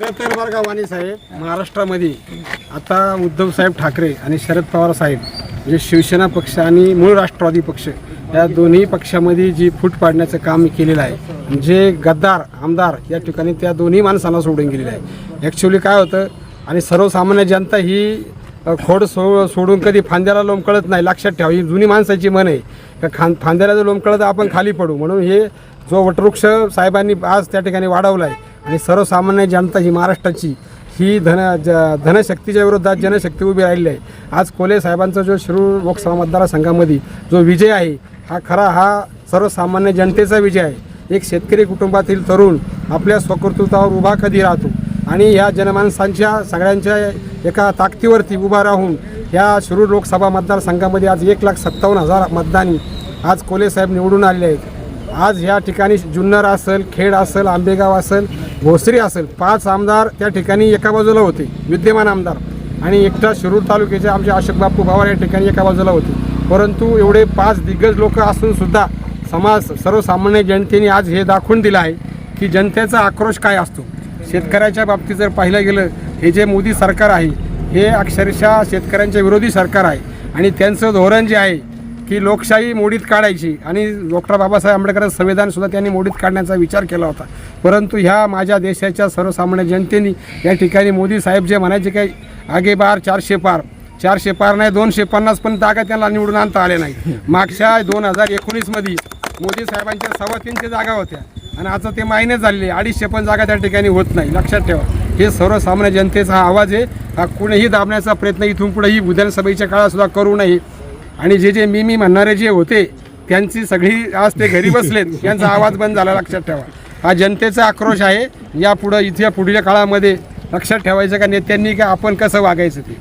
खरं तर वाणी साहेब महाराष्ट्रामध्ये आता उद्धवसाहेब ठाकरे आणि शरद पवार साहेब म्हणजे शिवसेना पक्ष आणि मूळ राष्ट्रवादी पक्ष या दोन्ही पक्षामध्ये जी फूट पाडण्याचं काम केलेलं आहे जे गद्दार आमदार या ठिकाणी त्या दोन्ही माणसांना सोडून गेलेलं आहे. ॲक्च्युली काय होतं आणि सर्वसामान्य जनता ही खोड सो सोडून कधी फांद्याला लोंबकळत नाही लक्षात ठेवा ही जुनी माणसाची मन आहे. का खां फांद्याला जर लोंबकळत आपण खाली पडू. म्हणून हे जो वटवृक्ष साहेबांनी आज त्या ठिकाणी वाढवला आहे आणि सर्वसामान्य जनता ही महाराष्ट्राची ही धन ज धनशक्तीच्या विरोधात जनशक्ती उभी राहिली आहे. आज कोले साहेबांचा जो शिरूर लोकसभा मतदारसंघामध्ये जो विजय आहे हा खरा हा सर्वसामान्य जनतेचा विजय आहे. एक शेतकरी कुटुंबातील तरुण आपल्या स्वकर्तृत्वावर उभा कधी राहतो? आणि या जनमानसांच्या सगळ्यांच्या एका ताकदीवरती उभा राहून या शिरूर लोकसभा मतदारसंघामध्ये आज एक लाख सत्तावन्न हजार मतदानी आज कोले साहेब निवडून आलेले आहेत. आज या ठिकाणी जुन्नर असेल खेड असेल आंबेगाव असेल भोसरी असेल पाच आमदार त्या ठिकाणी एका बाजूला होते विद्यमान आमदार. आणि एकटा शिरूर तालुक्याचे आमचे अशोक बापू पवार या ठिकाणी एका बाजूला होते. परंतु एवढे पाच दिग्गज लोक असूनसुद्धा समाज सर्वसामान्य जनतेने आज हे दाखवून दिलं आहे की जनतेचा आक्रोश काय असतो. शेतकऱ्याच्या बाबतीत जर पाहिलं गेलं हे जे मोदी सरकार आहे हे अक्षरशः शेतकऱ्यांच्या विरोधी सरकार आहे. आणि त्यांचं धोरण जे आहे की लोकशाही मोडीत काढायची. आणि डॉक्टर बाबासाहेब आंबेडकरांचं संविधानसुद्धा त्यांनी मोडीत काढण्याचा विचार केला होता. परंतु ह्या माझ्या देशाच्या सर्वसामान्य जनतेने या ठिकाणी मोदी साहेब जे म्हणायचे काही आगे बार चारशे पार. चारशे पार नाही दोनशे पन्नास पण जागा त्यांना निवडून आणता आले नाही. मागच्या दोन हजार एकोणीसमध्ये मोदी साहेबांच्या सव्वा तीनशे जागा होत्या. आणि आता ते मायने झालेले अडीचशे पण जागा त्या ठिकाणी होत नाही. लक्षात ठेवा. हे सर्वसामान्य जनतेचा हा आवाज आहे. हा कुणीही दाबण्याचा प्रयत्न इथून पुढेही विधानसभेच्या काळात सुद्धा करू नये. आणि जे जे मी मी म्हणणारे जे होते त्यांची सगळी आज ते घरी बसलेत. यांचा आवाज बंद झाला लक्षात ठेवा. हा जनतेचा आक्रोश आहे. यापुढं इथे पुढील काळामध्ये लक्षात ठेवायचं का नेत्यांनी का आपण कसं वागायचं ते?